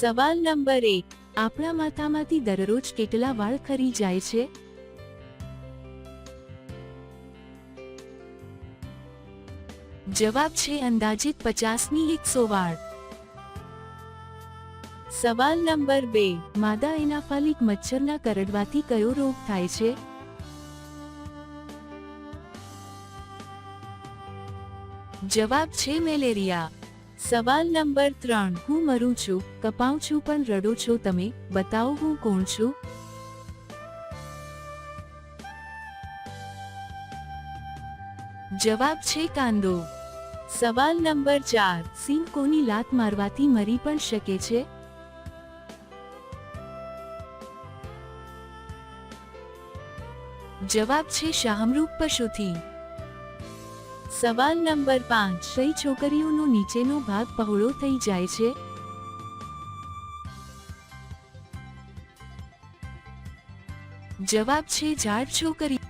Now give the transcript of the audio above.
સવાલ નંબર એક, આપણા માથામાંથી દરરોજ કેટલા વાળ ખરી જાય છે? જવાબ છે અંદાજિત પચાસની એકસો વાળ. સવાલ નંબર બે, માદા એનાફાલિક મચ્છરના કરડવાથી કયો રોગ થાય છે? જવાબ છે મેલેરિયા. સવાલ નંબર ત્રણ. હું મરું છું, કપાઉં છું, પણ રડો છો તમે, બતાવો હું કોણ છું? જવાબ છે કાંદો. સવાલ નંબર ચાર. સિંહ કોની લાત મારવાથી મરી પણ શકે છે? જવાબ છે શાહમરૂપ પશુથી. સવાલ નંબર પાંચ કઈ છોકરીઓનો નીચેનો ભાગ પહોળો થઈ જાય છે? જવાબ છે ઝાડ છોકરી.